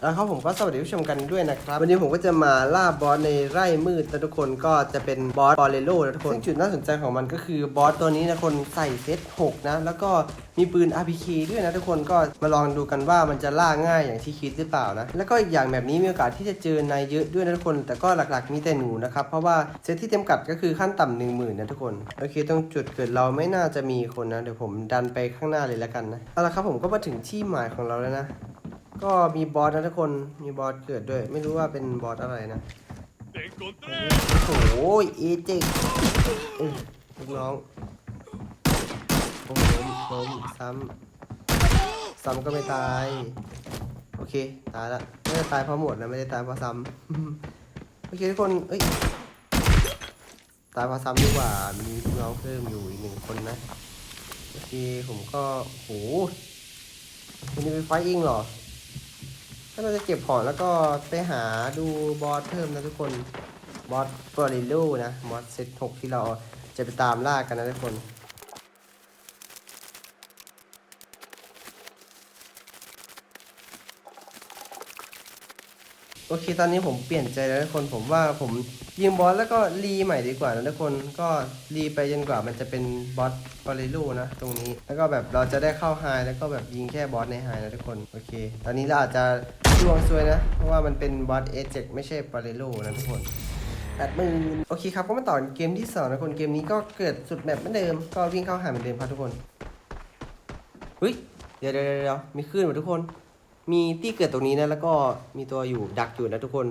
แล้วครับผมก็สวัสดีผู้ชมกันด้วยนะครับ วันนี้ผมก็จะมาล่าบอสในไร่มืดนะทุกคนก็จะเป็นบอสบอลเลโลนะทุกคนซึ่งจุดน่าสนใจของมันก็คือบอสตัวนี้นะคนใส่เซต6นะแล้วก็มีปืน RPK ด้วยนะทุกคนก็มาลองดูกันว่ามันจะล่าง่ายอย่างที่คิดหรือเปล่านะ แล้วก็อีกอย่างแบบนี้มีโอกาสที่จะเจอนายเยอะด้วยนะทุกคน แต่ก็หลักๆมีแต่หนูนะครับเพราะว่าเซตที่จำกัดก็คือขั้นต่ำหนึ่งหมื่นนะทุกคนโอเคตรงจุดเกิดเราไม่น่าจะมีคนนะเดี๋ยวผมดันไปข้างหน้าเลยแล้วกันนะเอาละครับผมก็มาถึงที่หมายของเราแล้วนะ ก็มีบอสนะทุกคนมีบอสเกิดด้วย ไม่รู้ว่าเป็นบอสอะไรนะโอ้โหเอเจกลูกน้องโอ้โหล้มซ้ำซ้ำก็ไม่ตาย โอเค ตายละไม่ได้ตายเพราะหมดนะไม่ได้ตายเพราะซ้ำโอเคทุกคนเอ้ยตายเพราะซ้ำดีกว่ามีลูกน้องเพิ่มอยู่อีกหนึ่งคนนะโอเคผมก็โหวันนี้ไปไฟท์อิงเหรอ ถ้าเราจะเก็บของแล้วก็ไปหาดูบอสเพิ่มนะทุกคนบอสปอริลูนะบอสเซตหกที่เราจะไปตามล่ากันนะทุกคน โอเคตอนนี้ผมเปลี่ยนใจแล้วทุกคนผมว่าผมยิงบอสแล้วก็รีใหม่ดีกว่านะทุกคนก็รีไปจนกว่ามันจะเป็นบอสฟอริลูนะตรงนี้แล้วก็แบบเราจะได้เข้าไฮแล้วก็แบบยิงแค่บอสในไฮนะทุกคนโอเค ตอนนี้เราอาจจะดวงซวยนะ เพราะว่ามันเป็นบอสเอเจไม่ใช่ฟอริลูนะทุกคนแปดหมื่นโอเคครับก็มาต่อเกมที่สองนะคนเกมนี้ก็เกิดสุดแมปเหมือนเดิม ก็วิ่งเข้าหาเหมือนเดิมครับทุกคนเฮ้ยเดี๋ยวเดี๋ยวเดี๋ยวมีคลื่นว่ะทุกคน มีที่เกิดตรงนี้นะแล้วก็มีตัวอยู่ดักอยู่นะทุกคน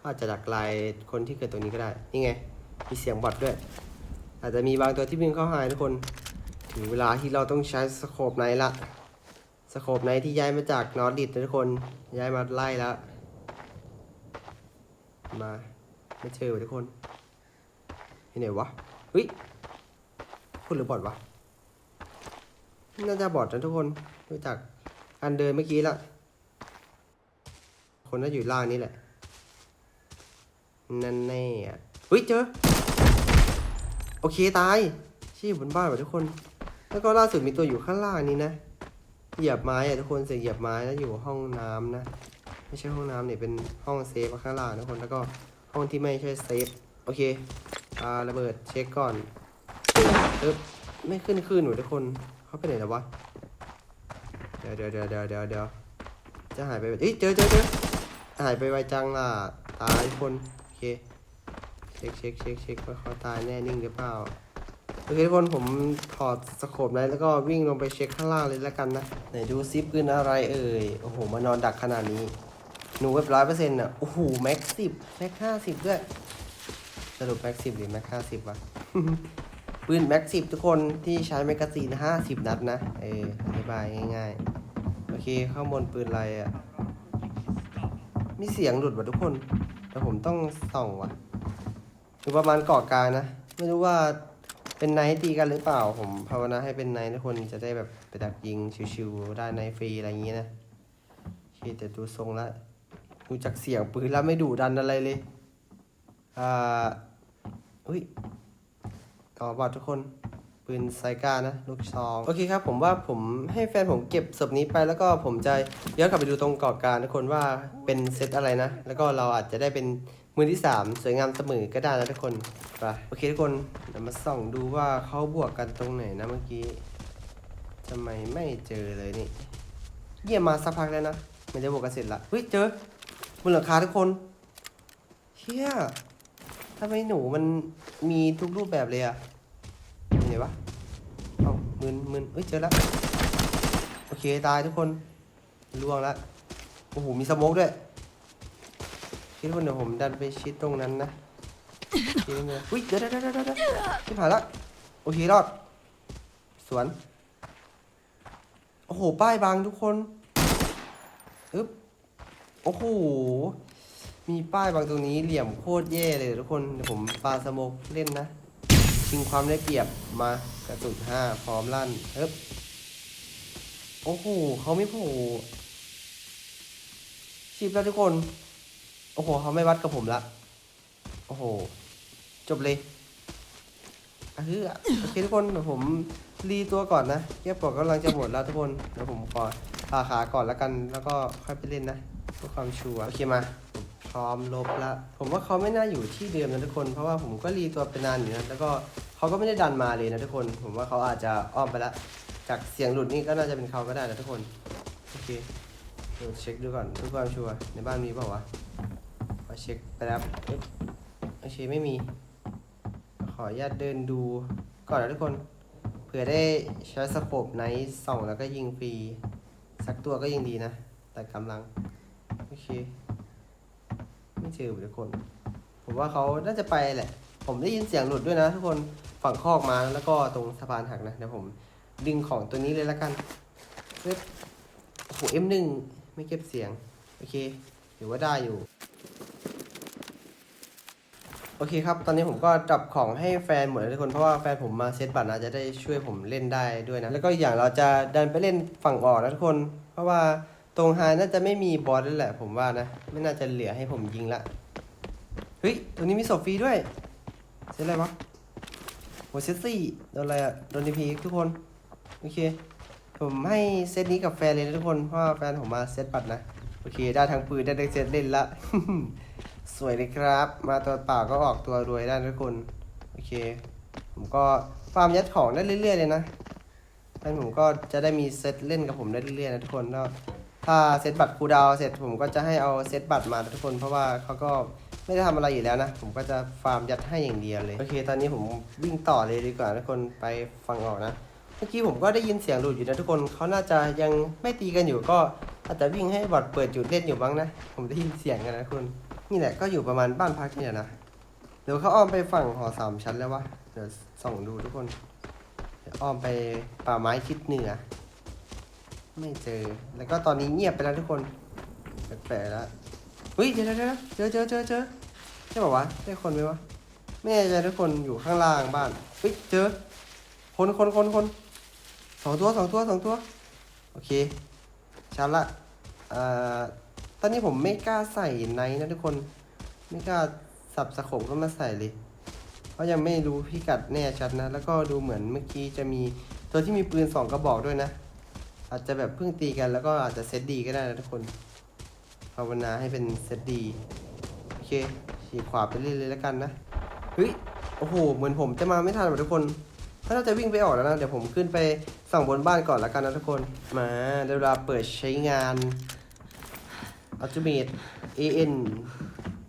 ก็อาจจะดักลายคนที่เกิดตรงนี้ก็ได้นี่ไงมีเสียงบอทด้วย อาจจะมีบางตัวที่วิ่งเข้าหายทุกคนถึงเวลาที่เราต้องใช้สโคปไนละสโคปไนที่ย้ายมาจากนอร์ดิดนะทุกคนย้ายมาไล่แล้ว มาไม่เจอทุกคนที่ไหนวะเฮ้ยคนหรือบอทวะน่าจะบอทนะทุกคนดูจากการเดินเมื่อกี้ละ คนน่าอยู่ล่างนี้แหละ นั่นแน่อะเฮ้ยเจอ โอเคตายชี่บนบ้านว่ะทุกคน แล้วก็ล่าสุดมีตัวอยู่ข้างล่างนี้นะ เหยียบไม้อะทุกคนเสียเหยียบไม้แล้วอยู่ห้องน้ำนะ ไม่ใช่ห้องน้ำเนี่ยเป็นห้องเซฟข้างล่างทุกคน แล้วก็ห้องที่ไม่ใช่เซฟ โอเคปาระเบิดเช็คก่อนเอ๊บไม่ขึ้นขึ้นหนูทุกคน เขาไปไหนแล้ววะ เดี๋ยวเดี๋ยวเดี๋ยวเดี๋ยวเดี๋ยวเดี๋ยวจะหายไปเอ้ยเจอเจอเจอ หายไปไวจังล่ะ ตายคน โอเค เช็คเช็คเช็คเช็คว่าเขาตายแน่นิ่งหรือเปล่า โอเคทุกคนผมถอดสโคปไว้แล้วก็วิ่งลงไปเช็คข้างล่างเลยแล้วกันนะ ไหนดูซิปืนอะไรเอ่ย โอ้โหมานอนดักขนาดนี้ หนูแบบร้อยเปอร์เซ็นต์อะ โอ้โหแม็กสิบแม็กห้าสิบด้วย สรุปแม็กสิบหรือแม็กห้าสิบวะปืนแม็กสิบทุกคนที่ใช้แมกกาซีนห้าสิบนัดนะ เอออธิบายง่ายๆ โอเคข้างบนปืนอะไรอะ มีเสียงหลุดว่ะทุกคน แต่ผมต้องส่องว่ะอยู่ประมาณเกาะกลางนะ ไม่รู้ว่าเป็นไนท์ตีกันหรือเปล่า ผมภาวนาให้เป็นไนท์ทุกคนจะได้แบบไปดักยิงชิวๆได้ไนท์ฟรีอะไรอย่างงี้นะโอเคแต่ดูทรงล้วดูจากเสียงปืนแล้วไม่ดุดันอะไรเลย อ่า อุ้ยต่อบอดทุกคน ปืนไซก้านะลูกซองโอเคครับผมว่าผมให้แฟนผมเก็บศพนี้ไปแล้วก็ผมจะย้อนกลับไปดูตรงเกาะกางทุกคนว่าเป็นเซตอะไรนะ แล้วก็เราอาจจะได้เป็นมือที่สามสวยงามเสมอก็ได้นะทุกคนไปโอเคทุกคนเดี๋ยวมาส่องดูว่าเขาบวกกันตรงไหนนะเมื่อกี้ทำไมไม่เจอเลยนี่ เยี่ยมมาสักพักแล้วนะมันจะบวกกันเสร็จละเฮ้ยเจอบนหลังคาทุกคนเชี่ยทำไมหนูมันมีทุกรูปแบบเลยอะ มึนมึนเอ้ยเจอแล้วโอเคตายทุกคนล่วงแล้วโอ้โหมีสโมกด้วยคิดว่าเดี๋ยวผมดันไปชิดตรงนั้นนะเลยอุ้ยเดี๋ยวเดี๋ยวเดี๋ยวเดี๋ยวเดี๋ยวที่ผ่านละโอเครอด สวน โอ้โห ป้ายบางทุกคนอึ๊บโอ้โห มีป้ายบางตรงนี้เหลี่ยมโคตรแย่เลยทุกคน เดี๋ยวผมปาสโมกเล่นนะ ชิงความได้เปรียบมากระสุนห้าพร้อมลั่นเอ๊บโอ้โหเขาไม่โผล่ชิบแล้วทุกคน โอ้โหเขาไม่วัดกับผมละ โอ้โห จบเลยอะคือโอเคทุกคนเดี๋ยวผมรีตัวก่อนนะเทียบก่อนกำลังจะหมดแล้วทุกคนเดี๋ยวผมขอพาขาก่อนแล้วกัน แล้วก็ค่อยไปเล่นนะเพื่อความชัวร์โอเคมา ร้อมลบละผมว่าเขาไม่น่าอยู่ที่เดิมนะทุกคน เพราะว่าผมก็รีตัวไปนานอยู่นะแล้วก็เขาก็ไม่ได้ดันมาเลยนะทุกคน ผมว่าเขาอาจจะอ้อมไปละจากเสียงหลุดนี่ก็น่าจะเป็นเขาก็ได้นะทุกคนโอเคเดี๋ยวเช็คดูก่อนเพื่อความชัวร์ในบ้านมีเปล่าวะขอเช็คไปแล้วโอเคไม่มี ขออนุญาตเดินดูก่อนนะทุกคนเผื่อได้ใช้สโคปไนท์ส่องแล้วก็ยิงฟรี สักตัวก็ยังดีนะ แต่กำลัง โอเค ไม่เจอทุกคน ผมว่าเขาน่าจะไปแหละ ผมได้ยินเสียงหลุดด้วยนะ ทุกคนฝั่งคอกมาแล้วก็ตรงสะพานหักนะเดี๋ยวผมดึงของตัวนี้เลยละกันเว็บโอ้โห M1 ไม่เก็บเสียง โอเคถือว่าได้อยู่ โอเคครับ ตอนนี้ผมก็จับของให้แฟนหมดแล้วทุกคน เพราะว่าแฟนผมมาเซตบัตรนะจะได้ช่วยผมเล่นได้ด้วยนะ แล้วก็อย่างเราจะเดันไปเล่นฝั่งออกนะทุกคน เพราะว่า ตรงไฮน่าจะไม่มีบอสแล้วแหละผมว่านะ ไม่น่าจะเหลือให้ผมยิงละ เฮ้ย ตรงนี้มีศพฟรีด้วยเซตอะไรวะโหเซตสี่โดนอะไรอะโดนดีพีทุกคน โอเค ผมให้เซตนี้กับแฟนเลยนะทุกคน เพราะแฟนผมมาเซตบัตรนะ โอเค ได้ทั้งปืนได้ทั้งเซตเล่นละ สวยเลยครับ มาตัวเปล่าก็ออกตัวรวยได้ทุกคน โอเค ผมก็ฟาร์มยัดของได้เรื่อยๆเลยนะแล้วผมก็จะได้มีเซตเล่นกับผมได้เรื่อยๆนะทุกคนแล้ว ถ้าเซตบัตรคูดาวเสร็จผมก็จะให้เอาเซตบัตรมาทุกคนเพราะว่าเขาก็ไม่ได้ทำอะไรอยู่แล้วนะ ผมก็จะฟาร์มยัดให้อย่างเดียวเลยโอเค ตอนนี้ผมวิ่งต่อเลยดีกว่าทุกคนไปฟังออกนะ เมื่อกี้ผมก็ได้ยินเสียงหลุดอยู่นะทุกคนเขาน่าจะยังไม่ตีกันอยู่ก็อาจจะวิ่งให้บอดเปิดจุดเล่นอยู่บ้างนะ ผมได้ยินเสียงกันนะทุกคนนี่แหละก็อยู่ประมาณบ้านพักนี่แหละนะเดี๋ยวเขาอ้อมไปฝั่งหอสามชั้นแล้ววะเดี๋ยวส่องดูทุกคนเดี๋ยวอ้อมไปป่าไม้ทิศเหนือ ไม่เจอ แล้วก็ตอนนี้เงียบไปแล้วทุกคนแปลกๆแล้วเฮ้ยเจอเจอเจอเจอเจอเจอใช่ป่าวะได้คนไหมวะไม่แน่ใจทุกคนอยู่ข้างล่างบ้านเฮ้ยเจอ คนคนคนคนสองตัวสองตัวสองตัวโอเคชันละอ่าตอนนี้ผมไม่กล้าใส่ไนท์นะทุกคน ไม่กล้าสับสะโขบก็มาใส่เลยเพราะยังไม่รู้พิกัดแน่ชัดนะ แล้วก็ดูเหมือนเมื่อกี้จะมีตัวที่มีปืนสองกระบอกด้วยนะ อาจจะแบบเพิ่งตีกันแล้วก็อาจจะเซตดีก็ได้นะทุกคนภาวนาให้เป็นเซตดีโอเคฉีกขวาไปเรื่อยๆแล้วกันนะเฮ้ยโอ้โหเหมือนผมจะมาไม่ทันว่ะทุกคน ถ้าเราจะวิ่งไปออกแล้วนะเดี๋ยวผมขึ้นไปส่องบนบ้านก่อนแล้วกันนะทุกคนมาเดี๋ยวเวลาเปิดใช้งาน Ultimate AN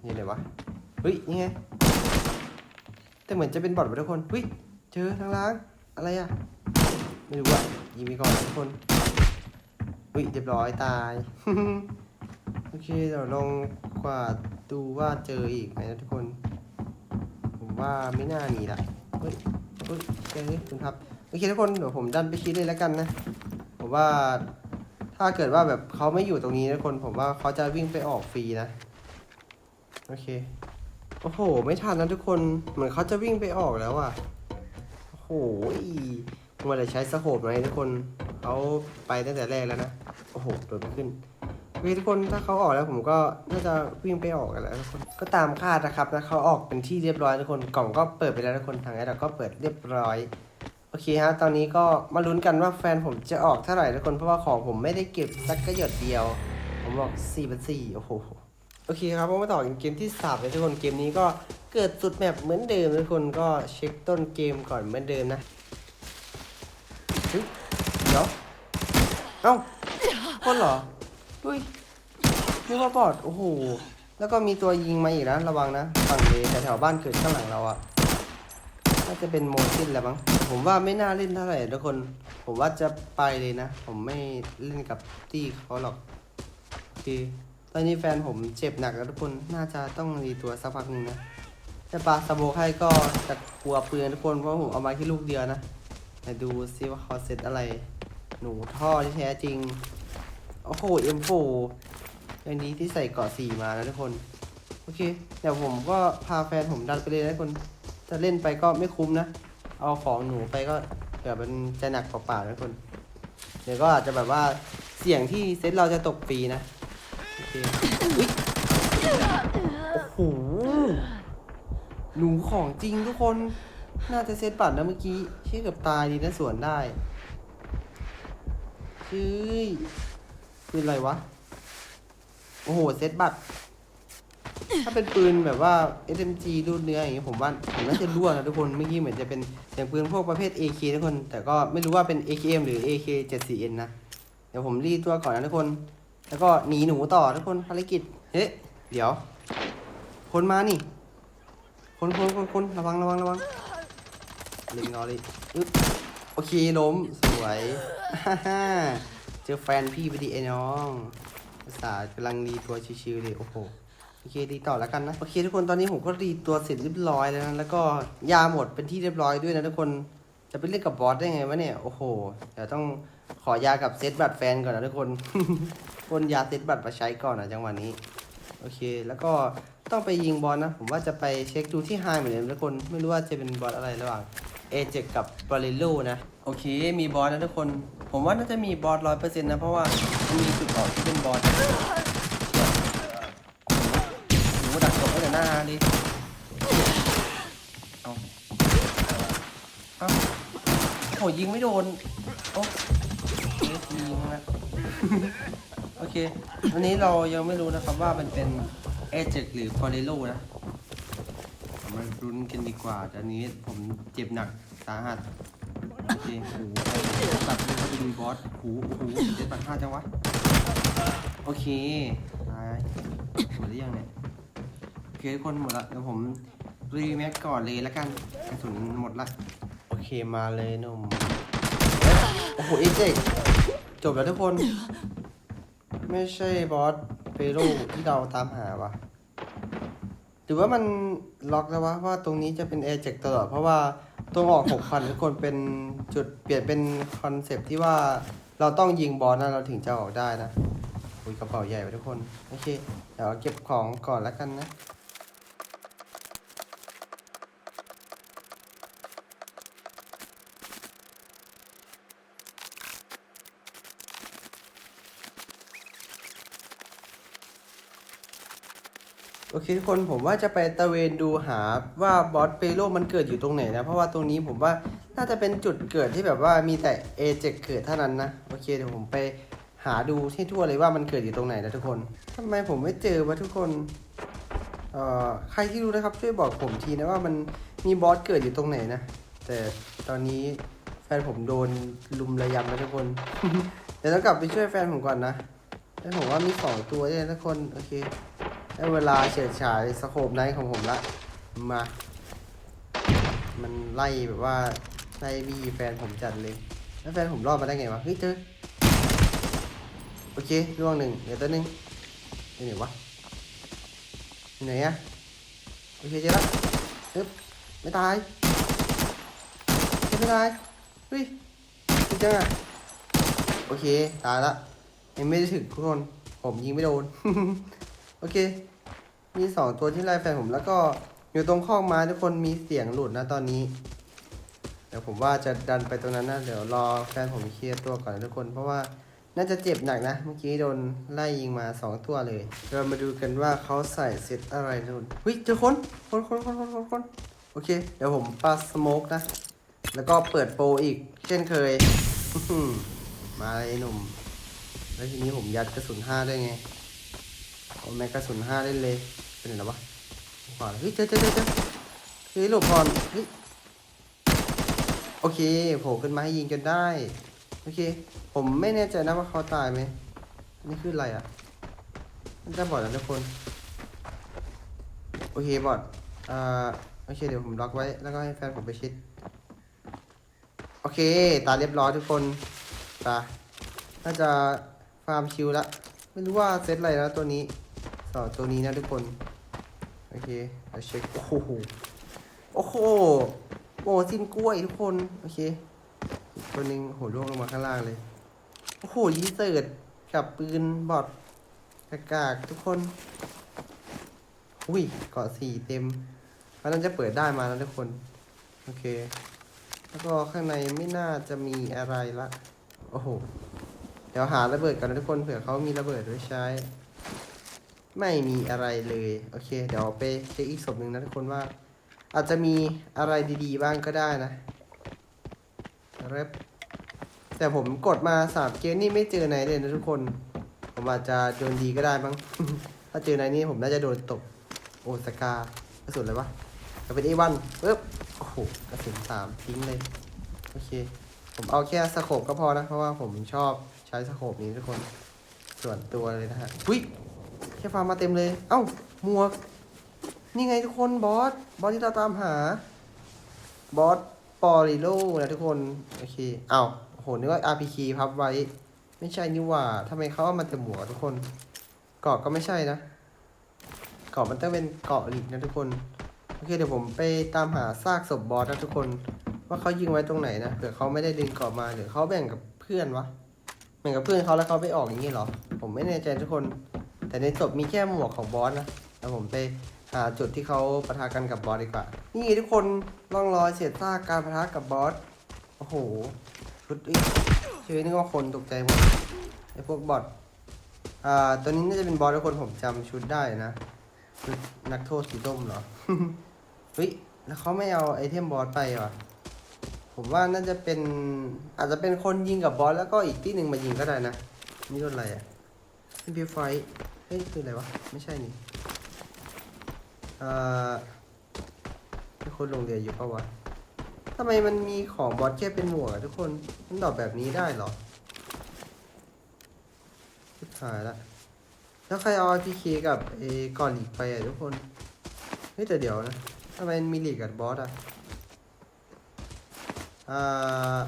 นี่ไหนวะเฮ้ยนี่ไงแต่เหมือนจะเป็นบอทไปทุกคนเฮ้ยเจอทางล่างอะไรอะไม่รู้อะยิงไปก่อนทุกคน เฮ้ยเรียบร้อยตาย โอเคเดี๋ยวลองกวาดดูว่าเจออีกไหมนะทุกคน ผมว่าไม่น่ามีละเฮ้ยเฮ้ยเจอคุณครับโอเคทุกคนเดี๋ยวผมดันไปคิดเลยแล้วกันนะ ผมว่าถ้าเกิดว่าแบบเขาไม่อยู่ตรงนี้นะทุกคน ผมว่าเขาจะวิ่งไปออกฟรีนะ โอเค โอ้โห ไม่ทันนะทุกคน เหมือนเขาจะวิ่งไปออกแล้วอะ โอ้โหมมาเลยใช้สโคปไหมทุกคนเขาไปตั้งแต่แรกแล้วนะ โอ้โหโดดไม่ขึ้นโอเคทุกคนถ้าเขาออกแล้วผมก็น่าจะวิ่งไปออกกันแล้วทุกคนก็ตามคาดนะครับนะเขาออกเป็นที่เรียบร้อยทุกคนกล่องก็เปิดไปแล้วทุกคนทางแอดก็เปิดเรียบร้อยโอเคฮะตอนนี้ก็มาลุ้นกันว่าแฟนผมจะออกเท่าไหร่ทุกคนเพราะว่าของผมไม่ได้เก็บสักกระหยดเดียว ผมบอก4เป็น4โอ้โหโอเคครับมมาต่อเกมที่สามเลยทุกคนเกมนี้ก็เกิดสุดแมปเหมือนเดิมทุกคนก็เช็คต้นเกมก่อนเหมือนเดิมนะเฮ้ยเดี๋ยวเอ้า คนเหรอเฮ้ยนึกว่าบอดโอ้โห แล้วก็มีตัวยิงมาอีกนะระวังนะ ฝั่งเลแถวๆบ้านเกิดข้างหลังเราอะน่าจะเป็นโมซินแหละมั้งผมว่าไม่น่าเล่นเท่าไหร่ทุกคน ผมว่าจะไปเลยนะ ผมไม่เล่นกับตี้เขาหรอกโอเคตอนนี้แฟนผมเจ็บหนักแล้วทุกคนน่าจะต้องรีตัวสักพักหนึงนะจะปาสโมกให้ก็จะกลัวปืนทุกคนเพราะผมเอามาแค่ลูกเดียวนะแต่ดูซิว่าเขาเซตอะไร หนูท่อที่แท้จริง โอ้โห M4 อันนี้ที่ใส่เกาะสี่มานะทุกคน โอเค เดี๋ยวผมก็พาแฟนผมดันไปเลยนะทุกคน จะเล่นไปก็ไม่คุ้มนะ เอาของหนูไปก็เดี๋ยวมันจะหนักเปล่าๆนะทุกคน เดี๋ยวก็อาจจะแบบว่าเสี่ยงที่เซตเราจะตกฟรีนะ โอเคอุ๊ยโอ้โห หนูของจริงทุกคน น่าจะเซตปัดนะเมื่อกี้เชื่อเกับตายดีนะสวนได้ เฮ้ยคืออะไรวะ โอ้โห เซตบัตร ถ้าเป็นปืนแบบว่า SMG รูดเนื้ออย่างเงี้ยผมว่าผมน่าจะรั่วนะทุกคนเมื่อกี้เหมือนจะเป็นอย่างปืนพวกประเภท AK ทุกคน แต่ก็ไม่รู้ว่าเป็น AKM หรือ AK 74N นะ เดี๋ยวผมรีดตัวก่อนนะทุกคน แล้วก็หนีหนูต่อทุกคนภารกิจ เฮ้ยเดี๋ยว คนมานี่ คนคนคนคนระวังระวังระวังเล็งรอเลยอึ๊บ โอเคล้มสวยเจอแฟนพี่พอดีไอ้น้องภาษากำลังรีตัวชิวๆเลยโอ้โหโอเคดีต่อแล้วกันนะโอเคทุกคนตอนนี้ผมก็รีตัวเสร็จเรียบร้อยแล้วนะแล้วก็ยาหมดเป็นที่เรียบร้อยด้วยนะทุกคนจะไปเล่นกับบอสได้ไงวะเนี่ยโอ้โหเดี๋ยวต้องขอยากับเซตบัตรแฟนก่อนนะทุกคนคนยาเซตบัตรมาใช้ก่อนนะจังหวะนี้โอเค แล้วก็ต้องไปยิงบอลนะ ผมว่าจะไปเช็คดูที่ไฮเหมือนเดิมทุกคน ไม่รู้ว่าจะเป็นบอลอะไรระหว่าง เอเจกับบาเลโลนะ โอเค มีบอลนะทุกคน ผมว่าน่าจะมีบอลร้อยเปอร์เซ็นต์นะ เพราะว่ามันมีจุดออกที่เป็นบอลโอ้โหดักตบตั้แต่หน้าเลยเอาเอาโอ้ยิงไม่โดน โอ้เอสยิงนะ โอเค วันนี้เรายังไม่รู้นะครับว่ามันเป็นเอเจกหรือฟอเรโลนะ มารุ้นกันดีกว่าตอนนี้ผมเจ็บหนักสาหัสโอเคโอ้โหตัดเลยเขาไปดูบอสโอ้โหโอ้โหเจ็ดปันห้าจังวะ โอเคตายหมดหรือยังเนี่ยโอเคทุกคนหมดละเดี๋ยวผมรีแม็กก่อนเลยแล้วกันกระสุนหมดละโอเคมาเลยหนุ่มโอ้โหเอเจกจบแล้วทุกคน ไม่ใช่บอสเปโรที่เราตามหาวะ หรือว่ามันล็อกแล้ววะว่าตรงนี้จะเป็นแอร์เจกตลอด เพราะว่าตรงออกหกพันทุกคนเป็นจุดเปลี่ยนเป็นคอนเซปที่ว่าเราต้องยิงบอลนะเราถึงจะออกได้นะอุ้ยกระเป๋าใหญ่ไปทุกคน โอเค เดี๋ยวเก็บของก่อนแล้วกันนะ โอเคทุกคนผมว่าจะไปตะเวนดูหาว่าบอสเปโลมันเกิดอยู่ตรงไหนนะ เพราะว่าตรงนี้ผมว่าน่าจะเป็นจุดเกิดที่แบบว่ามีแต่เอเจกเกิดเท่านั้นนะโอเคเดี๋ยวผมไปหาดูที่ทั่วเลยว่ามันเกิดอยู่ตรงไหนนะทุกคนทำไมผมไม่เจอวะทุกคนเอ่อใครที่รู้นะครับช่วยบอกผมทีนะว่ามันมีบอสเกิดอยู่ตรงไหนนะแต่ตอนนี้แฟนผมโดนลุมระยำแล้วทุกคนเดี๋ยวต้องกลับไปช่วยแฟนผมก่อนนะแล้วผมว่ามีสองตัวด้วยนะทุกคนโอเค ได้เวลาเฉิดฉายสโคปไนท์ของผมละมา มันไล่แบบว่าไล่บี้แฟนผมจัดเลย แล้วแฟนผมรอดมาได้ไงวะ เฮ้ยเจอ โอเคล่วงหนึ่งเดี๋ยวตัวหนึ่งไปไหนวะไปไหนอะโอเคเจอละปึ๊บไม่ตาย ไม่ตาย เฮ้ยจริงจังอะโอเค ตายละยังไม่ได้ถึงทุกคน ผมยิงไม่โดน เค มีสองตัวที่ไล่แฟนผมแล้วก็อยู่ตรงข้องไม้ทุกคนมีเสียงหลุดนะตอนนี้ เดี๋ยวผมว่าจะดันไปตรงนั้นนะเดี๋ยวรอแฟนผมเคลียร์ตัวก่อนนะทุกคน เพราะว่าน่าจะเจ็บหนักนะ เมื่อกี้โดนไล่ยิงมาสองตัวเลย เรามาดูกันว่าเขาใส่เซตอะไรทุกคนเฮ้ยเจอคนคนคนคนคนคนคนโอเค เดี๋ยวผมปาสโมกนะ แล้วก็เปิดโปรอีก เช่นเคย มาเลยไอ้หนุ่ม แล้วทีนี้ผมยัดกระสุนห้าได้ไง เอาแม็กกระสุนห้าเล่นเลยเป็นไงวะขวาเฮ้ยเจอเจอเจอเจอเฮ้ยหลบก่อนเฮ้ยโอเคโผล่ขึ้นมาให้ยิงจนได้โอเค ผมไม่แน่ใจนะว่าเขาตายไหมนี่คืออะไรอะมันจะบอดนะทุกคน โอเคบอดอ่าโอเคเดี๋ยวผมล็อกไว้แล้วก็ให้แฟนผมไปชิด โอเค ตาเรียบร้อยทุกคนตาน่าจะฟาร์มชิลละ ไม่รู้ว่าเซตอะไรนะตัวนี้ สอตัวนี้นะทุกคน โอเคเราเช็ค โอ้โห โอ้โหโอ้สิ้นกล้วยทุกคน โอเค ตัวหนึ่งโหล่วงลงมาข้างล่างเลย โอ้โหยีเสิร์ตกับปืนบอดกากากทุกคน อุ้ยเกาะสี่เต็มมันน่าจะเปิดได้มาแล้วทุกคน โอเค แล้วก็ข้างในไม่น่าจะมีอะไรละ โอ้โห เดี๋ยวหาระเบิดก่อนนะทุกคนเผื่อเขามีระเบิดไว้ใช้ ไม่มีอะไรเลย โอเค เดี๋ยวไปเช็คอีกศพหนึ่งนะทุกคนว่า อาจจะมีอะไรดีๆบ้างก็ได้นะเรบแต่ผมกดมาสามเกมนี่ไม่เจอไหนเลยนะทุกคน ผมอาจจะโดนดีก็ได้มั้งถ้าเจอในนี้ผมน่าจะโดนตกโอสกากระสุนอะไรวะก็เป็นเอวันปึ๊บโอ้โหกระสุนสามทิ้งเลย โอเค ผมเอาแค่สโคปก็พอนะ เพราะว่าผมชอบใช้สโคปนี้ทุกคน ส่วนตัวเลยนะฮะอุ้ย ค่ฟาร์มมาเต็มเลย เอ้าหมวก นี่ไงทุกคนบอส บอสที่เราตามหา บอสปอริโลนะทุกคน โอเค เอ้าโหนึกว่า RPK พับไว้ ไม่ใช่นี่หว่าทำไมเขาเอามาแต่หมวกทุกคน เกาะก็ไม่ใช่นะเกาะมันต้องเป็นเกาะหลีกนะทุกคน โอเคเดี๋ยวผมไปตามหาซากศพบอสนะทุกคน ว่าเขายิงไว้ตรงไหนนะเผื่อเขาไม่ได้ดึงเกาะมาหรือเขาแบ่งกับเพื่อนวะแบ่งกับเพื่อนเขาแล้วเขาไปออกอย่างนี้เหรอ ผมไม่แน่ใจทุกคน แต่ในศพมีแค่หมวกของบอสนะแล้วผมไปหาจุดที่เขาปะทะกันกับบอสดีกว่า นี่ทุกคนร่องรอยเศษซากการปะทะกับบอส โอ้โหชุดอีกเชื่อนึกว่าคนตกใจหมดไอ้พวกบอทอ่าตัวนี้น่าจะเป็นบอสทุกคนผมจำชุดได้นะชุดนักโทษสีส้มเหรอเฮ้ยแล้วเขาไม่เอาไอเทมบอสไปวะผมว่าน่าจะเป็นอาจจะเป็นคนยิงกับบอสแล้วก็อีกที่หนึ่งมายิงก็ได้นะนี่รถอะไรอะนี่พีไฟ เฮ้ยคืออะไรวะ ไม่ใช่นี่อ่ามีคนลงเรืออยู่ปะวะทำไมมันมีของบอสแค่เป็นหมวกอะทุกคน มันดอกแบบนี้ได้เหรอชิบหายละ แล้วใครเอาพีเคกับเอก่อนหลีกไปอะทุกคน เฮ้ยแต่เดี๋ยวนะทำไมมันมีหลีกกับบอสอะอ่า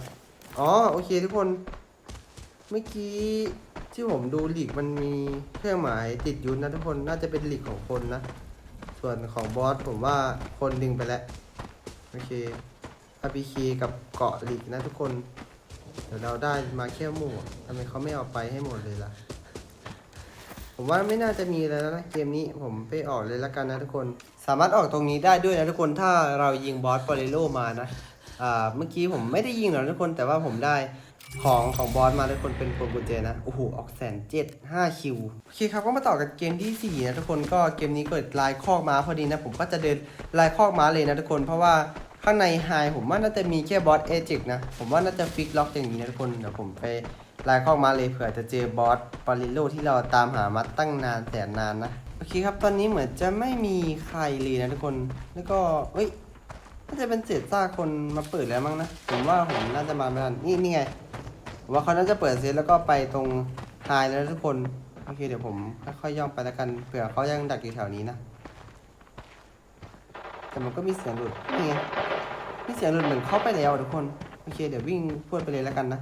อ๋อ โอเคทุกคน เมื่อกี้ ที่ผมดูหลีกมันมีเครื่องหมายติดอยุนนะทุกคนน่าจะเป็นหลีกของคนนะ ส่วนของบอสผมว่าคนดึงไปแล้ว โอเค RPK กับเกาะหลีกนะทุกคน เดี๋ยวเราได้มาแค่หมวกทำไมเขาไม่เอาไปให้หมดเลยล่ะ ผมว่าไม่น่าจะมีแล้วนะเกมนี้ผมไปออกเลยละกันนะทุกคน สามารถออกตรงนี้ได้ด้วยนะทุกคนถ้าเรายิงบอสปอริโลมานะอ่าเมื่อกี้ผมไม่ได้ยิงหรอกทุกคนแต่ว่าผมได้ ของของบอสมาทุกคนเป็นพวงกุญแจนะ โอ้โห ออกแสนเจ็ดห้าคิว โอเคครับ ก็มาต่อกันเกมที่สี่นะทุกคนก็เกมนี้เกิดลายคอกม้าพอดีนะ ผมก็จะเดินลายคอกม้าเลยนะทุกคน เพราะว่าข้างในไฮผมว่าน่าจะมีแค่บอสเอจิกนะ ผมว่าน่าจะฟิกล็อกอย่างนี้นะทุกคน เดี๋ยวผมไปลายคอกม้าเลยเผื่อจะเจอบอสปาริโลที่เราตามหามาตั้งนานแสนนานนะ โอเคครับ ตอนนี้เหมือนจะไม่มีใครเลยนะทุกคน แล้วก็เอ้ย น่าจะเป็นเศษซากคนมาเปิดแล้วมั้งนะ ผมว่าผมน่าจะมาไม่ทันนี่นี่ไงผมว่าเขาน่าจะเปิดเซตแล้วก็ไปตรงไฮแล้วทุกคน โอเคเดี๋ยวผมค่อยๆย่องไปแล้วกันเผื่อเขายังดักอยู่แถวนี้นะ แต่มันก็มีเสียงหลุดนี่ไงมีเสียงหลุดเหมือนเข้าไปแล้วทุกคน โอเค เดี๋ยววิ่งพวดไปเลยแล้วกันนะ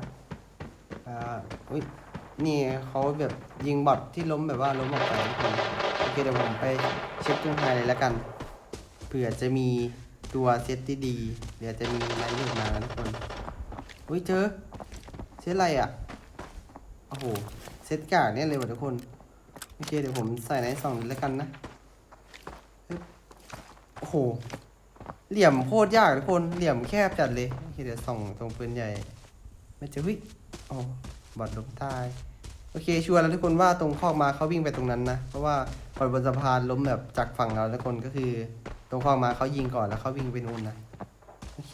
อ่าอุ้ยนี่เขาแบบยิงบอทที่ล้มแบบว่าล้มออกไปทุกคนโอเคเดี๋ยวผมไปเช็คตรงไฮเลยแล้วกันเผื่อจะมี ตัวเซตที่ดี เดี๋ยวจะมีไลท์หลุดมานะทุกคนอุ้ยเจอเซตอะไรอะ โอ้โห เซตกากเนี่ยเลยว่ะทุกคน โอเคเดี๋ยวผมใส่ไนสองแล้วกันนะโอ้โห เหลี่ยมโคตรยากทุกคน เหลี่ยมแคบจัดเลยโอเคเดี๋ยวส่องตรงปืนใหญ่ไม่เจอเฮ้ยโอ้บอดล้มตายโอเคชัวร์แล้วทุกคนว่าตรงคอกมาเขาวิ่งไปตรงนั้นนะ เพราะว่าบอดบนสะพานล้มแบบจากฝั่งเราทุกคนก็คือ งคอมาเขายิงก่อนแล้วเขาวิ่งไปนู่นนะโอเค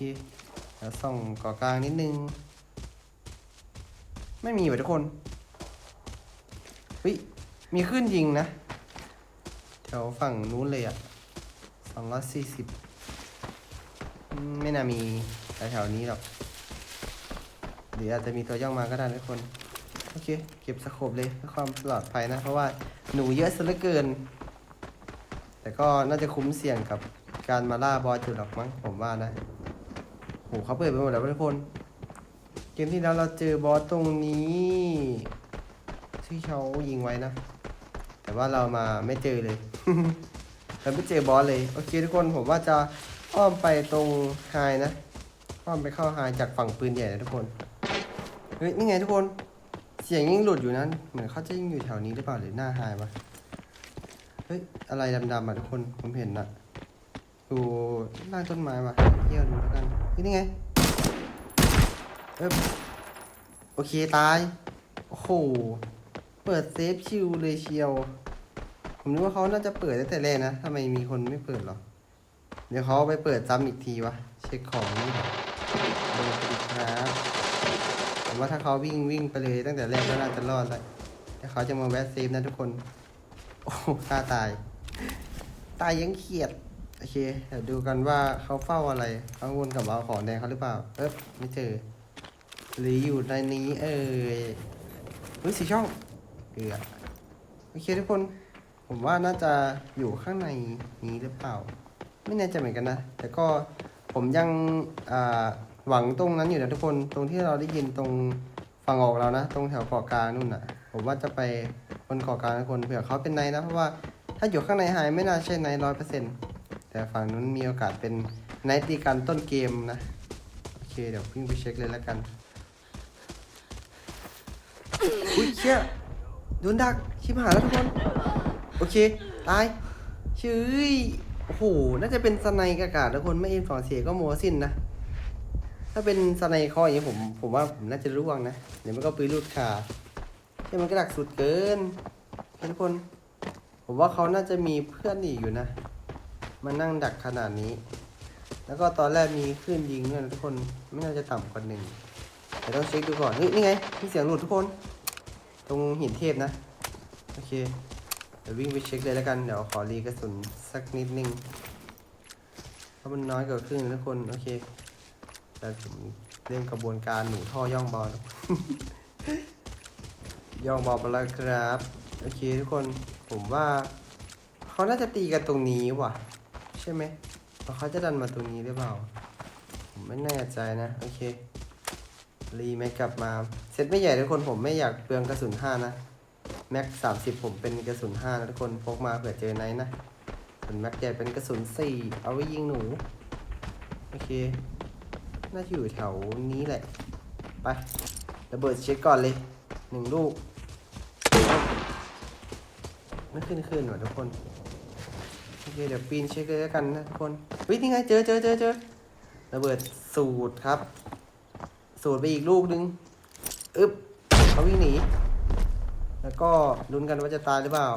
เดี๋ยวส่องก่อกลางนิดนึง ไม่มีว่ะทุกคนเฮ้ยมีขึ้นยิงนะ แถวฝั่งนู้นเลยอะสองร้อยสี่สิบไม่น่ามีแถวนี้หรอกหรืออาจจะมีตัวย่องมาก็ได้ทุกคน โอเค เก็บสโคปเลยเพื่อความปลอดภัยนะ เพราะว่าหนูเยอะซะเหลือเกิน แต่ก็น่าจะคุ้มเสี่ยงกับการมาล่าบอสอยู่หรอกมั้งผมว่านะโหเขาเปิดไปหมดแล้วทุกคน เกมที่แล้วเราเจอบอสตรงนี้ที่เขายิงไว้นะ แต่ว่าเรามาไม่เจอเลยเราไม่เจอบอสเลย โอเคทุกคนผมว่าจะอ้อมไปตรงไฮนะ อ้อมไปเข้าไฮจากฝั่งปืนใหญ่นะทุกคน เฮ้ยนี่ไงทุกคน เสียงยิ่งหลุดอยู่นั้น เหมือนเขาจะยิ่งอยู่แถวนี้หรือเปล่าหรือหน้าไฮวะ ฮ้ย อะไรดำๆอะทุกคน ผมเห็นนะอยู่ล่างต้นไม้ว่ะเที่ยวดูแล้วกันเฮ้ยนี่ไงเอยโอเค ตาย โอ้โห เปิดเซฟชิลเลยเชียว ผมนึกว่าเขาน่าจะเปิดตั้งแต่แรกนะทำไมมีคนไม่เปิดหรอ เดี๋ยวเขาไปเปิดซ้ำอีกทีวะ เช็คของนี่แบบโดนไปอีครับผมว่าถ้าเขาวิ่งวิ่งไปเลยตั้งแต่แรกก็น่าจะรอดแล้วแต่เขาจะมาแวะเซฟนะทุกคน โอ้ฆ่าตาย ตายยังเขียด โอเค เดี๋ยวดูกันว่าเขาเฝ้าอะไรเขาวนกลับมาเอาของแดงเขาหรือเปล่า เอ๊บไม่เจอ หรืออยู่ในนี้ เอ่ยเฮ้ยสีช่องเกือโอเคทุกคน ผมว่าน่าจะอยู่ข้างในนี้หรือเปล่า ไม่แน่ใจเหมือนกันนะ แต่ก็ผมยังอ่าหวังตรงนั้นอยู่นะทุกคน ตรงที่เราได้ยินตรงฝั่งออกเรานะ ตรงแถวเกาะกลางนู่นน่ะ ผมว่าจะไป บนกาะกางทุกคนเผื่อเขาเป็นไนท์นะเพราะว่าถ้าอยู่ข้างในหายไม่น่าใช่ไนร้อยเปอร์เซ็นต์แต่ฝั่งนู้นมีโอกาสเป็นไนท์ตีกันต้นเกมนะ โอเคเดี๋ยววิ่งไปเช็คเลยแล้วกัน อุ้ยเชี่ยโดนดักชิบหายแล้วทุกคน โอเค ตายชื่อโอ้โห น่าจะเป็นสไนกากาศทุกคนไม่เอ็นฝั่งเสียก็โมสิ้นนะถ้าเป็นสไนคออย่างนี้ผม ผมว่าผมน่าจะร่วงนะ เดี๋ยวมันก็ปืนลูดขา ใช่มันก็ดักสุดเกินทุกคน ผมว่าเขาน่าจะมีเพื่อนอีกอยู่นะ มานั่งดักขนาดนี้ แล้วก็ตอนแรกมีคลื่นยิงด้วยทุกคน ไม่น่าจะต่ำกว่าหนึ่งเดี๋ยวต้องเช็คดูก่อนนี่นี่ไงมีเสียงหลุดทุกคน ตรงหินเทพนะ โอเค เดี๋ยววิ่งไปเช็คเลยแล้วกัน เดี๋ยวขอรีกระสุนสักนิดนึง เพราะมันน้อยกว่าครึ่งนทุกคน โอเคแต่ผมเล่นกระบวนการหนูท่อย่องบอล ยองบอลมาแล้วครับ โอเคทุกคนผมว่า เขาน่าจะตีกันตรงนี้ว่ะ ใช่ไหมเพราะเขาจะดันมาตรงนี้หรือเปล่า ผมไม่แน่ใจนะ โอเค รีแม็กกลับมาเซตไม่ใหญ่ทุกคนผมไม่อยากเปลืองกระสุนห้านะ แม็กสามสิบผมเป็นกระสุนห้านะทุกคนพกมาเผื่อเจอไนนะส่วนแม็กใหญ่เป็นกระสุนสี่เอาไว้ยิงหนู โอเค น่าจะอยู่แถวนี้แหละ ไประเบิดเช็คก่อนเลยหนึ่งลูก ไม่ขึ้นขึ้นหน่อยทุกคนโอเคเดี๋ยวปีนเช็คเลยแล้วกันนะทุกคนเฮ้ยนี่ไงเจอเจอเจอเจอระเบิดสูตรครับ สูตรไปอีกลูกนึงอึ๊บเขาวิ่งหนี แล้วก็ลุ้นกันว่าจะตายหรือเปล่า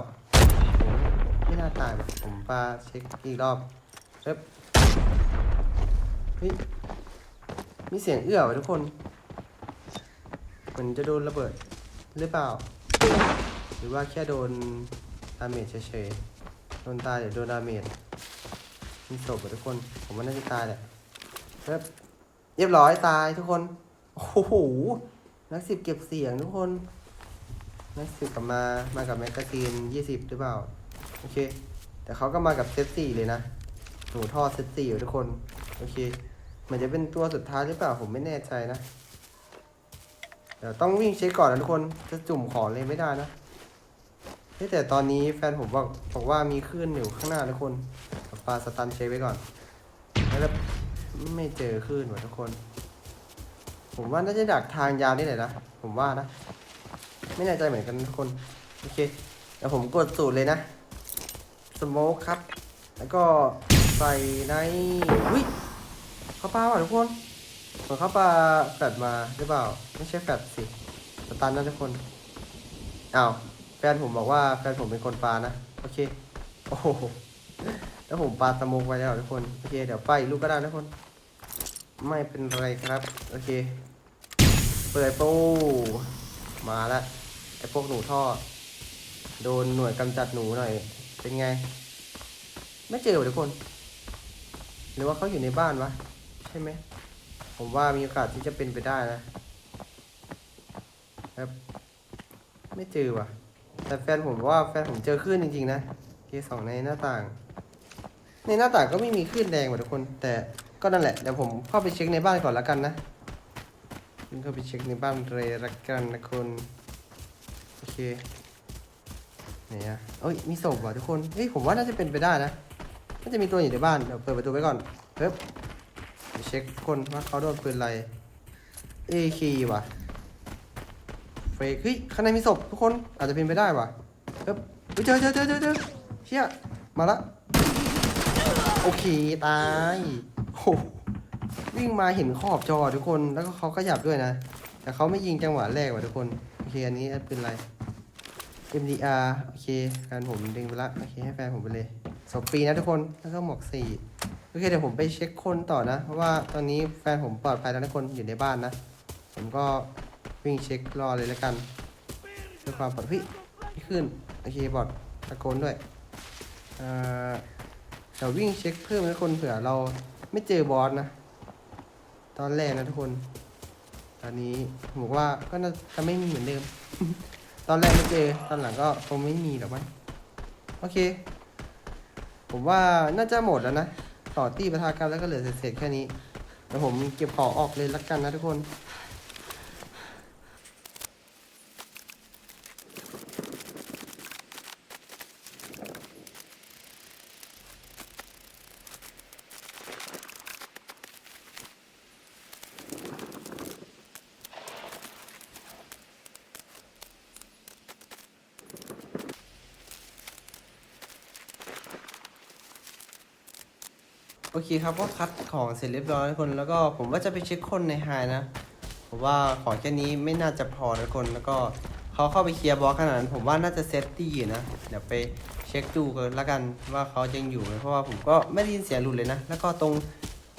ไม่น่าตายผมปาเช็คอีกรอบเอ๊บเฮ้ยมีเสียงเอื้อวทุกคน เหมันจะโดนระเบิดหรือเปล่า หรือว่าแค่โดนาเมจเฉยๆ โดนตายเดี๋ยวโดนดาเมจมีศพทุกคน ผมว่าน่าจะตายแหละเอ๊บเรียบร้อยตายทุกคน โอ้โห นักสิบเก็บเสียงทุกคน นักสิบกลับมา มากับแมกกาซีนยี่สิบหรือเปล่า โอเค แต่เขาก็มากับเซตสี่เลยนะหนูท่อเซตสี่อยู่ทุกคน โอเค เหมือนจะเป็นตัวสุดท้ายหรือเปล่า ผมไม่แน่ใจนะ เดี๋ยวต้องวิ่งเช็คก่อนนะทุกคน จะจุ่มของเลยไม่ได้นะ เฮ้ยแต่ตอนนี้แฟนผมบอกบอกว่ามีคลื่นอยู่ข้างหน้าทุกคนเอาสตันเช็คไว้ก่อนแล้วไม่เจอคลื่นว่ะทุกคน ผมว่าน่าจะดักทางยาวนี่แหละนะ ผมว่านะ ไม่แน่ใจเหมือนกันทุกคน โอเคเดี๋ยวผมกดสูตรเลยนะ สโมกครับ แล้วก็ใส่ในอุ้ยเขาปลาว่ะทุกคนเหมือนเขาปลาแฟดมาหรือเปล่า ไม่ใช่แฟดสิ สตันนะทุกคน อ้าว นผมบอกว่าแฟนผมเป็นคนปลานะ โอเค โอ้โหแล้วผมปลาสโมกไว้แล้วทุกคน โอเค เดี๋ยวไปลูกก็ได้นะทุกคน ไม่เป็นไรครับ โอเค เปิดปูมาล้วไอพวกหนูท่อ โดนหน่วยกำจัดหนูหน่อย เป็นไง ไม่เจอทุกคน หรือว่าเขาอยู่ในบ้านวะ ใช่ไหม ผมว่ามีโอกาสที่จะเป็นไปได้นะครับ ไม่เจอว่ะ แต่แฟนผมว่าแฟนผมเจอคลื่นจริงๆนะเคสองในหน้าต่าง ในหน้าต่างก็ไม่มีคลื่นแดงว่ะทุกคน แต่ก็นั่นแหละเดี๋ยวผมเข้าไปเช็คในบ้านก่อนแล้วกันนะขึ้นเข้าไปเช็คในบ้านเลยละกันนะคุณโอเคไหนอะเอ้ยมีศพว่ะทุกคนเฮ้ยผมว่าน่าจะเป็นไปได้นะน่าจะมีตัวอยู่ในบ้านเดี๋ยวเปิดประตูไว้ก่อนเฮ้ยไปเช็คคนว่าเขาโดนปืนอะไรเอคีว่ะ เฟกเฮ้ยข้างในมีศพทุกคนอาจจะเป็นไปได้ว่ะเฮ้ยเจอเจอเจอเจอเจอเชี่ยมาละโอเคตายโอ้โหวิ่งมาเห็นขอบจอทุกคนแล้วก็เขาขยับด้วยนะ แต่เขาไม่ยิงจังหวะแรกว่ะทุกคนโอเคอันนี้เป็นอะไร MDR โอเคแฟนผมดึงไปละโอเคให้แฟนผมไปเลยสองปีนะทุกคนแล้วก็หมวกสี่โอเคเดี๋ยวผมไปเช็คคนต่อนะ เพราะว่าตอนนี้แฟนผมปลอดภัยแล้วทุกคนอยู่ในบ้านนะ ผมก็ วิ่งเช็ครอเลยแล้วกันเพื่อความปลอดภัยไม่ขึ้นโอเคบอดตะโกนด้วยเอ่อเดี๋ยววิ่งเช็คเพิ่มนะทุกคนเผื่อเราไม่เจอบอสนะ ตอนแรกนะทุกคน ตอนนี้ผมบอกว่าก็น่าจะไม่มีเหมือนเดิม ตอนแรกไม่เจอตอนหลังก็คงไม่มีหรอกมั้งโอเค ผมว่าน่าจะหมดแล้วนะต่อตีประทากันแล้วก็เหลือเศษๆแค่นี้เดี๋ยวผมเก็บของออกเลยละกันนะทุกคน โอเครับก็คัดของเสร็จเรียบร้อยทุกคน แล้วก็ผมว่าจะไปเช็คคนในไฮนะ ผมว่าของแค่นี้ไม่น่าจะพอนะทุกคน แล้วก็เขาเข้าไปเคลียร์บล็อกขนาดนั้น ผมว่าน่าจะเซฟตี้อยู่นะ เดี๋ยวไปเช็คดูกันละกันว่าเขายังอยู่ไหมเพราะว่าผมก็ไม่ได้ยินเสียงหลุดเลยนะ แล้วก็ตรง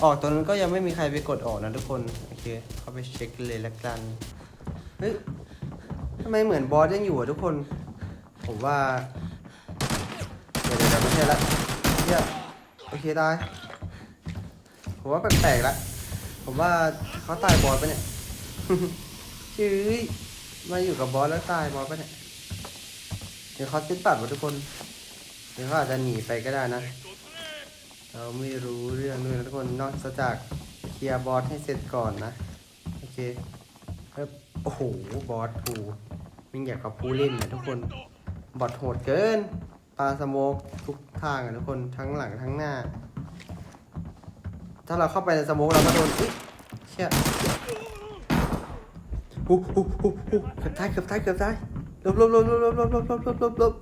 ออกตรงนั้นก็ยังไม่มีใครไปกดออกนะทุกคน โอเค เข้าไปเช็คเลยละกัน เฮ้ยทำไมเหมือนบอสยังอยู่อะทุกคน ผมว่า เดี๋ยวเดี๋ยวไม่ใช่ละเดี๋ยโอเคได้ ผมว่าแปลกๆละผมว่าเขาตายบอสปะเนี่ยชื่อมาอยู่กับบอสแล้วตายบอสปะเนี่ยเดี๋ยวเขาติดปัดหมดทุกคนเดี๋ยวเขาอาจจะหนีไปก็ได้นะ เราไม่รู้เรื่องด้วยนะทุกคนนอกจากเคลียร์บอสให้เสร็จก่อนนะโอเคเฮ้ยโอ้โหบอสกูมิ่งอยากกับผู้เล่นนะทุกคนบอทโหดเกินปลาสโมกทุกทางอะทุกคนทั้งหลังทั้งหน้า ถ้าเราเข้าไปในสโมกเราก็โดนอุ๊ยเชี่ยฮู้ฮู้ฮู้ฮู้เกือบตายเกือบตายเกือบตายลบลบลบลบลบลบลบลบลบลบลบ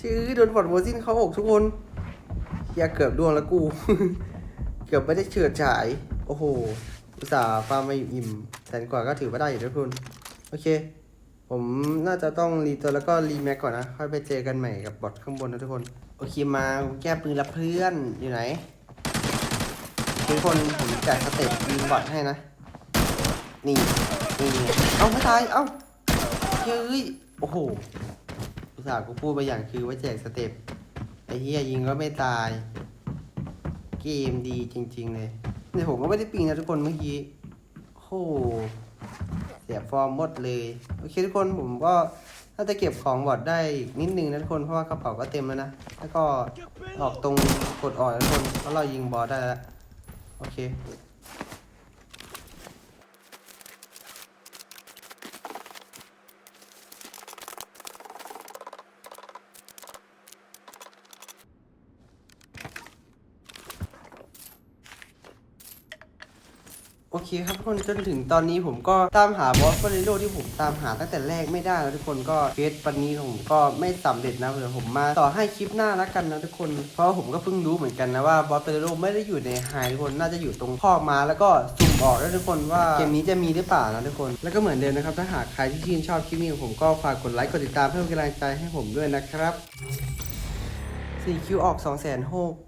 ชื่อโดนบอดโมซินเขาอกทุกคนเฮียเกือบดวงแล้วกู เกือบไม่ได้เฉิดฉาย โอ้โห อุตส่าห์ฟาร์มมาอยู่อิ่มแสนกว่าก็ถือว่าได้อยู่ทุกคน โอเค ผมน่าจะต้องรีตัวแล้วก็รีแม็กก่อนนะ ค่อยไปเจอกันใหม่กับบอทข้างบนนะทุกคน โอเคมาแก้ปืนละเพื่อนอยู่ไหน ทุกคนผมแจกสเต็ปยิงบอทให้นะ นี่นี่เอ้าไม่ตาย เอ้าเฮ้ยโอ้โหอุตส่าห์กูพูดไปอย่างคือว่าแจกสเต็ปไอ้เฮียยิงก็ไม่ตาย เกมดีจริง ๆ เลยเนี่ผมก็ไม่ได้ปิงนะทุกคนเมื่อกี้โอ้โหเสียฟอร์มหมดเลยโอเคทุกคนผมก็น่าจะเก็บของบอดได้นิดนึงนะทุกคนเพราะว่ากระเป๋าก็เต็มแล้วนะแล้วก็ออกตรงกดออกนะทุกคนเพราะเรายิงบอสได้แล้ว okay เคโอเคครับทุกคนจนถึงตอนนี้ผมก็ตามหาบอสฟอเรโลที่ผมตามหาตั้งแต่แรกไม่ได้แล้วทุกคนก็เฟสวันนี้ผมก็ไม่สำเร็จนะเดี๋ยวผมมาต่อให้คลิปหน้าแล้วกันนะทุกคน เพราะว่าผมก็เพิ่งรู้เหมือนกันนะว่าบอสฟอเรโลไม่ได้อยู่ในไฮทุกคนน่าจะอยู่ตรงคอกมาแล้วก็สุ่มออกแล้วทุกคนว่าเกมนี้จะมีหรือเปล่านะทุกคน แล้วก็เหมือนเดิมนะครับถ้าหากใครที่ชื่นชอบคลิปนี้ของผมก็ฝากกดไลค์กดติดตามเพื่อเป็นกำลังใจให้ผมด้วยนะครับ4คิวออก2 6 0 0 0